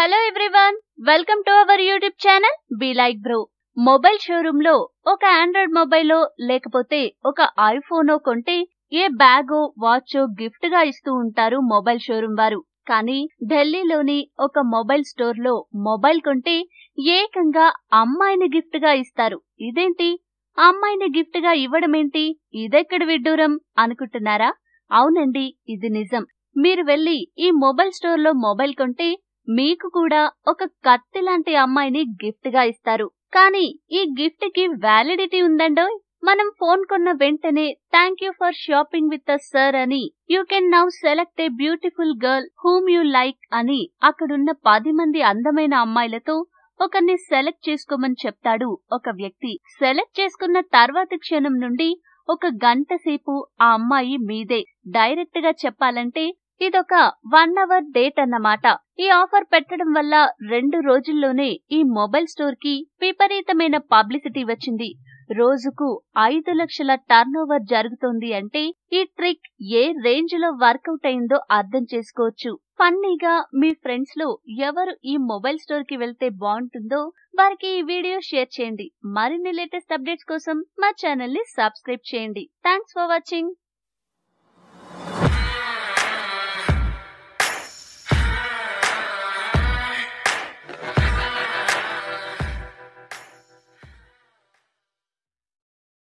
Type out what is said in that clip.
Hello everyone welcome to our YouTube channel be like bro mobile షోరూమ్లో ఒక Android mobile లేకపోతే ఒక ఐఫోనో కొంటే ఏ బ్యాగో వాచో గిఫ్ట్గా ఇస్తూ ఉంటారు మొబైల్ షోరూమ్ వారు. కానీ ఢిల్లీలోని ఒక మొబైల్ స్టోర్లో మొబైల్ కొంటే ఏకంగా అమ్మాయిని గిఫ్ట్గా ఇస్తారు. ఇదేంటి? అమ్మాయిని గిఫ్ట్గా ఇవ్వడం ఏంటి ఇదెక్కడ విడ్డూరం అనుకుంటున్నారా? అవునండి ఇది నిజం. మీరు వెళ్ళి ఈ మొబైల్ స్టోర్లో మొబైల్ కొంటే మీకు కూడా ఒక కత్తి లాంటి అమ్మాయిని గిఫ్ట్గా ఇస్తారు. కానీ ఈ గిఫ్ట్కి వ్యాలిడిటీ ఉందండోయ్ మనం ఫోన్ కొన్న వెంటనే thank you for shopping with us sir అని you can now select a beautiful girl whom you like అని అక్కడున్న పది మంది అందమైన అమ్మాయిలతో ఒకరిని సెలెక్ట్ చేసుకోమని చెప్తాడు ఒక వ్యక్తి. సెలెక్ట్ చేసుకున్న తర్వాతి క్షణం నుండి ఒక గంట సేపు ఆ అమ్మాయి మీదే. డైరెక్ట్గా చెప్పాలంటే ఇదొక వన్ అవర్ డేట్ అన్నమాట. ఈ ఆఫర్ పెట్టడం వల్ల రెండు రోజుల్లోనే ఈ మొబైల్ స్టోర్కి విపరీతమైన పబ్లిసిటీ వచ్చింది. రోజుకు ఐదు లక్షల టర్న్ ఓవర్ జరుగుతోంది అంటే ఈ ట్రిక్ ఏ రేంజ్లో వర్కౌట్ అయిందో అర్థం చేసుకోవచ్చు. ఫన్నీగా మీ ఫ్రెండ్స్లో ఎవరు ఈ మొబైల్ స్టోర్కి వెళ్తే బాగుంటుందో వారికి ఈ వీడియో షేర్ చేయండి. మరిన్ని లేటెస్ట్ అప్డేట్స్ కోసం మా ఛానల్ని సబ్స్క్రైబ్ చేయండి. Thanks for watching